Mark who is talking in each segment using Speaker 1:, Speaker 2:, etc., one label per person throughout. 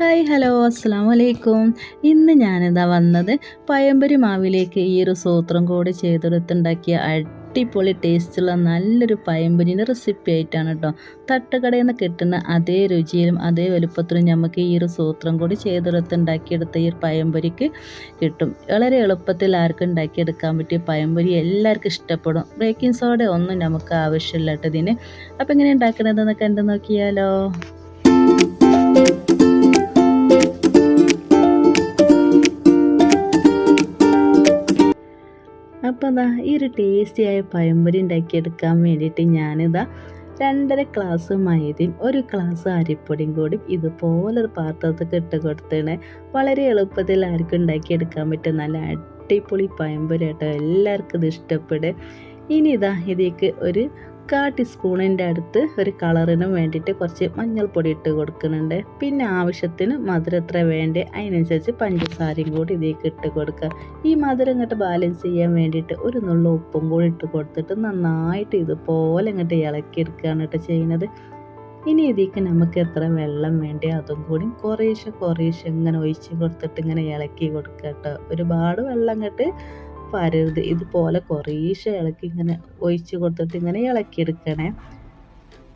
Speaker 1: Hi hello അസ്സാം വലൈക്കും ഇന്ന് ഞാനിതാ വന്നത് പയമ്പരി മാവിലേക്ക് ഈ ഒരു സൂത്രം കൂടി ചെയ്തെടുത്തുണ്ടാക്കിയ അടിപൊളി ടേസ്റ്റുള്ള നല്ലൊരു പഴംപൊരിന്റെ റെസിപ്പി ആയിട്ടാണ് കേട്ടോ തട്ടുകടയിൽ നിന്ന് കിട്ടുന്ന അതേ രുചിയിലും അതേ വലുപ്പത്തിലും നമുക്ക് ഈ ഒരു സൂത്രം കൂടി ചെയ്തെടുത്തുണ്ടാക്കിയെടുത്ത ഈ ഒരു പഴംപൊരിക്ക് കിട്ടും. വളരെ എളുപ്പത്തിൽ ആർക്കും ഉണ്ടാക്കിയെടുക്കാൻ പറ്റിയ പയമ്പരി എല്ലാവർക്കും ഇഷ്ടപ്പെടും. ബേക്കിംഗ് സോഡ ഒന്നും നമുക്ക് ആവശ്യമില്ല കേട്ടോ ഇതിന് അപ്പോൾ എങ്ങനെ ഉണ്ടാക്കണതെന്ന് കണ്ടു നോക്കിയാലോ. അപ്പോൾ അതാ ഈ ഒരു ടേസ്റ്റിയായ പഴംപൊരി ഉണ്ടാക്കിയെടുക്കാൻ വേണ്ടിയിട്ട് ഞാനിതാ രണ്ടര ഗ്ലാസ് മൈദയും ഒരു ഗ്ലാസ് അരിപ്പൊടിയും കൂടി ഇതുപോലൊരു പാത്രത്തിൽ ഇട്ട് കൊടുത്തേണ് വളരെ എളുപ്പത്തിൽ ആർക്കും ഉണ്ടാക്കിയെടുക്കാൻ പറ്റും. നല്ല അടിപൊളി പഴംപൊരി കേട്ടോ എല്ലാവർക്കും ഇത് ഇഷ്ടപ്പെടും. ഇനി ഇതാ ഇതിലേക്ക് ഒരു കാ ടീസ്പൂണിന്റെ അടുത്ത് ഒരു കളറിനും വേണ്ടിയിട്ട് കുറച്ച് മഞ്ഞൾപ്പൊടി ഇട്ട് കൊടുക്കുന്നുണ്ട്. പിന്നെ ആവശ്യത്തിന് മധുരം എത്ര വേണ്ടേ അതിനനുസരിച്ച് പഞ്ചസാരയും കൂടി ഇതിലേക്ക് ഇട്ട് കൊടുക്കുക. ഈ മധുരം ഇങ്ങോട്ട് ബാലൻസ് ചെയ്യാൻ വേണ്ടിയിട്ട് ഒരു നുള്ള ഉപ്പും കൂടി ഇട്ട് കൊടുത്തിട്ട് നന്നായിട്ട് ഇതുപോലെ ഇങ്ങോട്ട് ഇളക്കിയെടുക്കുകയാണ് കേട്ടോ ചെയ്യുന്നത്. ഇനി ഇതിലേക്ക് നമുക്ക് എത്ര വെള്ളം വേണ്ടേ അതും കൂടി കുറേശ്ശെ കുറേശ്ശെ ഇങ്ങനെ ഒഴിച്ച് കൊടുത്തിട്ട് ഇങ്ങനെ ഇളക്കി കൊടുക്കുക കേട്ടോ. ഒരുപാട് വെള്ളം ഇങ്ങോട്ട് പരരുത് ഇതുപോലെ കുറേശ്ശെ ഇളക്കി ഇങ്ങനെ ഒഴിച്ച് കൊടുത്തിട്ട് ഇങ്ങനെ ഇളക്കിയെടുക്കണേ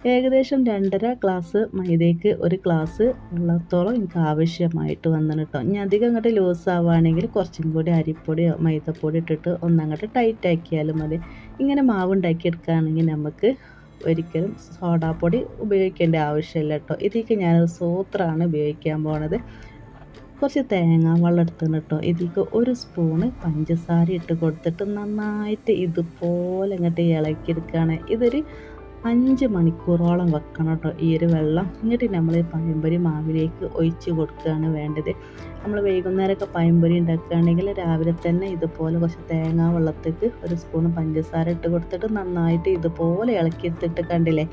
Speaker 1: ഏകദേശം രണ്ടര ഗ്ലാസ് മൈദയ്ക്ക് ഒരു ഗ്ലാസ് വെള്ളത്തോളം എനിക്ക് ആവശ്യമായിട്ട് വന്നിട്ട് കേട്ടോ ഇനി അധികം അങ്ങോട്ട് ലൂസ് ആവുകയാണെങ്കിൽ കുറച്ചും കൂടി അരിപ്പൊടിയോ മൈദപ്പൊടി ഇട്ടിട്ട് ഒന്നങ്ങോട്ട് ടൈറ്റ് ആക്കിയാലും മതി. ഇങ്ങനെ മാവ് ഉണ്ടാക്കിയെടുക്കുകയാണെങ്കിൽ നമുക്ക് ഒരിക്കലും സോഡാപ്പൊടി ഉപയോഗിക്കേണ്ട ആവശ്യമില്ല കേട്ടോ ഇതിലേക്ക് ഞാൻ സൂത്രാണ് ഉപയോഗിക്കാൻ പോണത്. കുറച്ച് തേങ്ങ വെള്ളം എടുത്തിട്ട് കേട്ടോ. ഇതിലേക്ക് ഒരു സ്പൂണ് പഞ്ചസാര ഇട്ട് കൊടുത്തിട്ട് നന്നായിട്ട് ഇതുപോലെ ഇങ്ങോട്ട് ഇളക്കിയെടുക്കുകയാണ്. ഇതൊരു അഞ്ച് മണിക്കൂറോളം വെക്കണം കേട്ടോ. ഈ ഒരു വെള്ളം എന്നിട്ട് നമ്മൾ പഴംപൊരി മാവിലേക്ക് ഒഴിച്ച് കൊടുക്കുകയാണ് വേണ്ടത്. നമ്മൾ വൈകുന്നേരമൊക്കെ പഴംപൊരി ഉണ്ടാക്കുകയാണെങ്കിൽ രാവിലെ തന്നെ ഇതുപോലെ കുറച്ച് തേങ്ങാ വെള്ളത്തേക്ക് ഒരു സ്പൂൺ പഞ്ചസാര ഇട്ട് കൊടുത്തിട്ട് നന്നായിട്ട് ഇതുപോലെ ഇളക്കിയെടുത്തിട്ട് കണ്ടില്ലേ?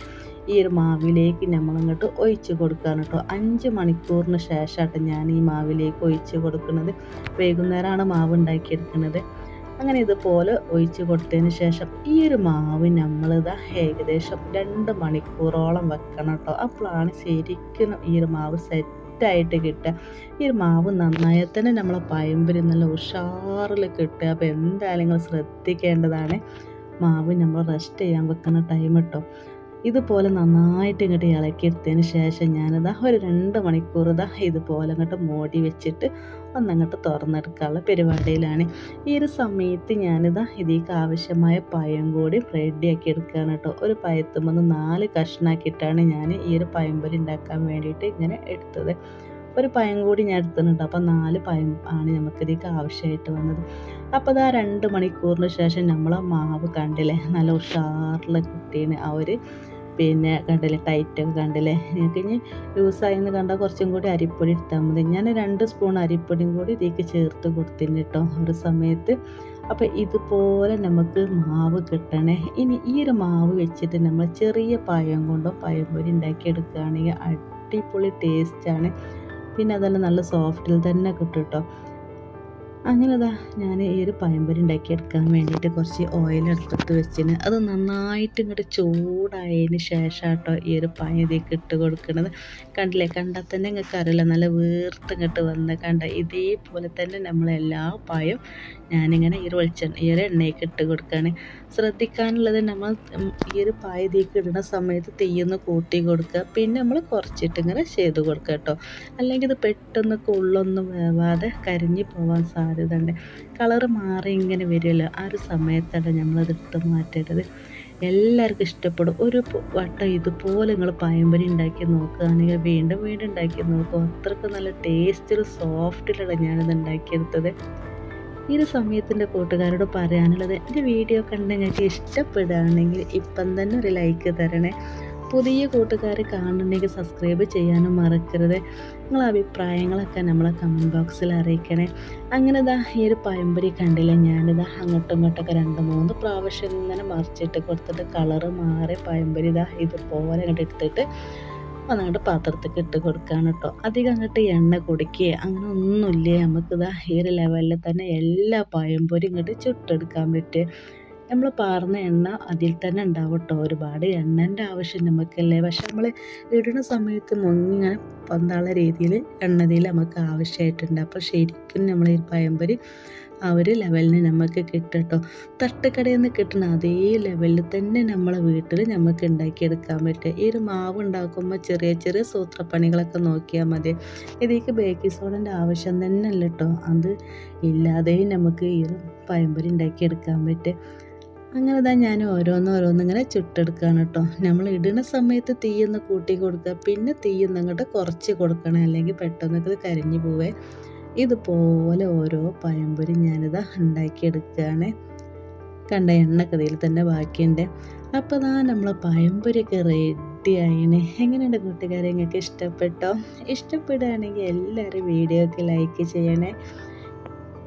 Speaker 1: ഈ ഒരു മാവിലേക്ക് നമ്മളങ്ങോട്ട് ഒഴിച്ച് കൊടുക്കുകയാണ് കേട്ടോ അഞ്ച് മണിക്കൂറിന് ശേഷമായിട്ട് ഞാൻ ഈ മാവിലേക്ക് ഒഴിച്ച് കൊടുക്കുന്നത്. വൈകുന്നേരമാണ് മാവ് ഉണ്ടാക്കിയെടുക്കുന്നത്. അങ്ങനെ ഇതുപോലെ ഒഴിച്ച് കൊടുത്തതിന് ശേഷം ഈ ഒരു മാവ് നമ്മളിതാ ഏകദേശം രണ്ട് മണിക്കൂറോളം വെക്കണം കേട്ടോ അപ്പോഴാണ് ശരിക്കും ഈ ഒരു മാവ് സെറ്റായിട്ട് കിട്ടുക. ഈ ഒരു മാവ് നന്നായി തന്നെ നമ്മളെ പയമ്പരി നല്ല ഉഷാറിൽ കിട്ടുക. അപ്പോൾ എന്തായാലും നിങ്ങൾ ശ്രദ്ധിക്കേണ്ടതാണ് മാവ് നമ്മൾ റെസ്റ്റ് ചെയ്യാൻ വെക്കുന്ന ടൈം കേട്ടോ ഇതുപോലെ നന്നായിട്ട് ഇങ്ങോട്ട് ഇളക്കിയെടുത്തതിന് ശേഷം ഞാനിതാ ഒരു രണ്ട് മണിക്കൂർ ഇതാ ഇതുപോലെ അങ്ങോട്ട് മൂടി വെച്ചിട്ട് ഒന്നങ്ങോട്ട് തുറന്നെടുക്കാനുള്ള പരിപാടിയിലാണ്. ഈ ഒരു സമയത്ത് ഞാനിതാ ഇതിലേക്ക് ആവശ്യമായ പഴം കൂടി റെഡിയാക്കി എടുക്കുകയാണ് കേട്ടോ. ഒരു പഴത്തുമ്പോൾ നാല് കഷ്ണാക്കിയിട്ടാണ് ഞാൻ ഈ ഒരു പഴംപൊരി ഉണ്ടാക്കാൻ വേണ്ടിയിട്ട് ഇങ്ങനെ എടുത്തത്. ഒരു പഴം കൂടി ഞാൻ എടുത്തിട്ടുണ്ട്. അപ്പോൾ നാല് പഴം ആണ് നമുക്കിതിലേക്ക് ആവശ്യമായിട്ട് വന്നത്. അപ്പോൾ അതാ രണ്ട് മണിക്കൂറിന് ശേഷം നമ്മൾ ആ മാവ് കണ്ടില്ലേ? നല്ല ഉഷാറുള്ള കുട്ടീനെ ആ ഒരു പിന്നെ കണ്ടില്ലേ? ടൈറ്റൊക്കെ കണ്ടില്ലേ? നിങ്ങൾക്ക് ഇനി ലൂസായെന്ന് കണ്ടാൽ കുറച്ചും കൂടി അരിപ്പൊടി എടുത്താൽ മതി. ഞാൻ രണ്ട് സ്പൂൺ അരിപ്പൊടിയും കൂടി ഇതിലേക്ക് ചേർത്ത് കൊടുത്തിന് കേട്ടോ ഒരു സമയത്ത്. അപ്പോൾ ഇതുപോലെ നമുക്ക് മാവ് കിട്ടണേ. ഇനി ഈ ഒരു മാവ് വെച്ചിട്ട് നമ്മൾ ചെറിയ പഴം കൊണ്ടോ പഴംപൊരി ഉണ്ടാക്കിയെടുക്കുകയാണെങ്കിൽ അടിപൊളി ടേസ്റ്റാണ് പിന്നെ അതെല്ലാം നല്ല സോഫ്റ്റിൽ തന്നെ കിട്ടും കേട്ടോ അങ്ങനെ അതാ ഞാൻ ഈ ഒരു പഴംപൊരി ഉണ്ടാക്കിയെടുക്കാൻ വേണ്ടിയിട്ട് കുറച്ച് ഓയിൽ എടുത്തിട്ട് വെച്ചിന്. അത് നന്നായിട്ട് ഇങ്ങോട്ട് ചൂടായതിന് ശേഷം കേട്ടോ ഈ ഒരു പയം ഇതിലേക്ക് ഇട്ട് കൊടുക്കുന്നത് കണ്ടില്ലേ? കണ്ടാൽ തന്നെ നിങ്ങൾക്ക് അറിയില്ല. നല്ല വീർത്ത് ഇങ്ങോട്ട് വന്ന് കണ്ട ഇതേപോലെ തന്നെ നമ്മളെല്ലാ പായും ഞാനിങ്ങനെ ഈ ഒരു വെളിച്ചെണ്ണ ഈ ഒരു എണ്ണയ്ക്ക് ഇട്ട് കൊടുക്കുകയാണ് ശ്രദ്ധിക്കാനുള്ളത് നമ്മൾ ഈ ഒരു പായ ഇതിലേക്ക് ഇടുന്ന സമയത്ത് തീയൊന്ന് കൂട്ടി കൊടുക്കുക. പിന്നെ നമ്മൾ കുറച്ചിട്ട് ഇങ്ങനെ ചെയ്ത് കൊടുക്കുക കേട്ടോ. അല്ലെങ്കിൽ ഇത് പെട്ടെന്ന് ഉള്ളൊന്നും വേവാതെ കരിഞ്ഞു പോകാൻ സാധ്യത ഉണ്ട് കളറ് മാറി ഇങ്ങനെ വരുമല്ലോ. ആ ഒരു സമയത്താണ് നമ്മളത് എടുത്ത് മാറ്റേണ്ടത് എല്ലാവർക്കും ഇഷ്ടപ്പെടും. ഒരു വട്ടം ഇതുപോലെ നിങ്ങൾ പഴംപൊരി ഉണ്ടാക്കി നോക്കുകയാണെങ്കിൽ വീണ്ടും വീണ്ടും ഉണ്ടാക്കി നോക്കുക അത്രയ്ക്ക് നല്ല ടേസ്റ്റിൽ സോഫ്റ്റിലാണ് ഞാനിത് ഉണ്ടാക്കിയെടുത്തത്. ഈ ഒരു സമയത്തിന്റെ കൂട്ടുകാരോട് പറയാനുള്ളത് എന്റെ വീഡിയോ കണ്ട് നിങ്ങൾക്ക് ഇഷ്ടപ്പെടുകയാണെങ്കിൽ ഇപ്പം തന്നെ ഒരു ലൈക്ക് തരണേ. പുതിയ കൂട്ടുകാർ കാണുന്നുണ്ടെങ്കിൽ സബ്സ്ക്രൈബ് ചെയ്യാനും മറക്കരുത്. നിങ്ങളെ അഭിപ്രായങ്ങളൊക്കെ നമ്മളെ കമന്റ് ബോക്സിൽ അറിയിക്കണേ. അങ്ങനെ ഇതാ ഈ ഒരു പഴംപൊരി കണ്ടില്ല? ഞാനിതാ അങ്ങോട്ടും ഇങ്ങോട്ടൊക്കെ രണ്ട് മൂന്ന് പ്രാവശ്യം ഇങ്ങനെ മറിച്ചിട്ട് കൊടുത്തിട്ട് കളറ് മാറി പഴംപൊരി ഇതാ ഇതുപോലെ അങ്ങോട്ട് എടുത്തിട്ട് അങ്ങോട്ട് പാത്രത്തേക്ക് ഇട്ട് കൊടുക്കുകയാണ് കേട്ടോ അധികം അങ്ങോട്ട് എണ്ണ കുടിക്കുക അങ്ങനെ ഒന്നുമില്ല? നമുക്കിതാ ഈ ഒരു ലെവലിൽ തന്നെ എല്ലാ പഴംപൊരി ഇങ്ങോട്ട് ചുട്ടെടുക്കാൻ പറ്റും. നമ്മൾ പാർന്ന എണ്ണ അതിൽ തന്നെ ഉണ്ടാവും കേട്ടോ ഒരുപാട് എണ്ണന്റെ ആവശ്യം നമുക്കല്ലേ. പക്ഷെ നമ്മൾ ഇടുന്ന സമയത്ത് മുങ്ങിങ്ങനെ പന്താള രീതിയിൽ എണ്ണതിൽ നമുക്ക് ആവശ്യമായിട്ടുണ്ട് അപ്പോൾ ശരിക്കും നമ്മൾ ഈ പഴംപൊരി ആ ഒരു ലെവലിന് നമുക്ക് കിട്ടും കേട്ടോ തട്ടുകടയിൽ നിന്ന് കിട്ടുന്ന അതേ ലെവലിൽ തന്നെ നമ്മളെ വീട്ടിൽ നമുക്ക് ഉണ്ടാക്കിയെടുക്കാൻ പറ്റും. ഈ ഒരു മാവ് ഉണ്ടാക്കുമ്പോൾ ചെറിയ ചെറിയ സൂത്രപ്പണികളൊക്കെ നോക്കിയാൽ മതി. ഇതിലേക്ക് ബേക്കിംഗ് സോഡന്റെ ആവശ്യം തന്നെ അല്ല കേട്ടോ അത് ഇല്ലാതെയും നമുക്ക് ഈ ഒരു പഴംപൊരി ഉണ്ടാക്കിയെടുക്കാൻ പറ്റും. അങ്ങനെ തന്നെ ഞാൻ ഓരോന്നും ഓരോന്നും ഇങ്ങനെ ചുട്ടെടുക്കുകയാണ് കേട്ടോ നമ്മൾ ഇടുന്ന സമയത്ത് തീയൊന്ന് കൂട്ടി കൊടുക്കുക പിന്നെ തീയൊന്നും അങ്ങോട്ട് കുറച്ച് കൊടുക്കണം അല്ലെങ്കിൽ പെട്ടെന്നൊക്കെ കരിഞ്ഞു പോവേ. ഇതുപോലെ ഓരോ പഴംപൊരി ഞാനിതാ ഉണ്ടാക്കിയെടുക്കുകയാണ്. കണ്ട എണ്ണ ഇതിൽ തന്നെ ബാക്കിയുണ്ട്. അപ്പോൾ ഇതാ നമ്മൾ പഴംപൊരിയൊക്കെ റെഡി ആയിന്. എങ്ങനെയുണ്ട് കൂട്ടുകാരെ നിങ്ങൾക്ക് ഇഷ്ടപ്പെട്ടോ? ഇഷ്ടപ്പെടുകയാണെങ്കിൽ എല്ലാവരും വീഡിയോ ഒക്കെ ലൈക്ക് ചെയ്യണേ.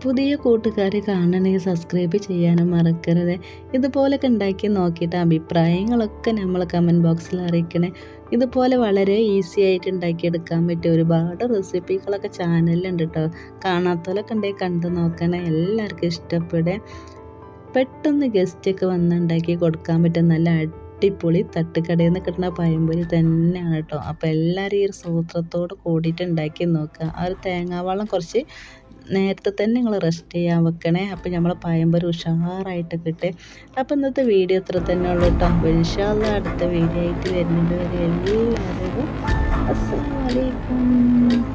Speaker 1: പുതിയ കൂട്ടുകാരെ കാണണമെങ്കിൽ സബ്സ്ക്രൈബ് ചെയ്യാനും മറക്കരുത്. ഇതുപോലൊക്കെ ഉണ്ടാക്കി നോക്കിയിട്ട് അഭിപ്രായങ്ങളൊക്കെ നമ്മൾ കമന്റ് ബോക്സിൽ അറിയിക്കണേ. ഇതുപോലെ വളരെ ഈസി ആയിട്ട് ഉണ്ടാക്കിയെടുക്കാൻ പറ്റിയ ഒരുപാട് റെസിപ്പികളൊക്കെ ചാനലിലുണ്ട് കേട്ടോ കാണാത്തവരൊക്കെ ഉണ്ടെങ്കിൽ കണ്ടു നോക്കണേ. എല്ലാവർക്കും ഇഷ്ടപ്പെടേ. പെട്ടെന്ന് ഗസ്റ്റൊക്കെ വന്ന് ഉണ്ടാക്കി കൊടുക്കാൻ പറ്റും നല്ല അടിപൊളി തട്ടുകടയിൽ നിന്ന് കിട്ടുന്ന പഴംപൊരി തന്നെയാണ് കേട്ടോ അപ്പോൾ എല്ലാവരും ഈ ഒരു സൂത്രത്തോട് കൂടിയിട്ട് ഉണ്ടാക്കി നോക്കുക. ആ ഒരു തേങ്ങാവെള്ളം കുറച്ച് നേരത്തെ തന്നെ നിങ്ങൾ റെസ്റ്റ് ചെയ്യാൻ വെക്കണേ. അപ്പോൾ നമ്മൾ പഴംപൊരി ഉഷാറായിട്ട് കിട്ടേ. അപ്പോൾ ഇന്നത്തെ വീഡിയോ ഇത്ര തന്നെ ഉള്ളൂ കേട്ടോ ഇൻഷാല്ല അടുത്ത വീഡിയോ ആയിട്ട് വരുന്നത് വരെ എല്ലാവരും അസ്സാം അലൈക്കും.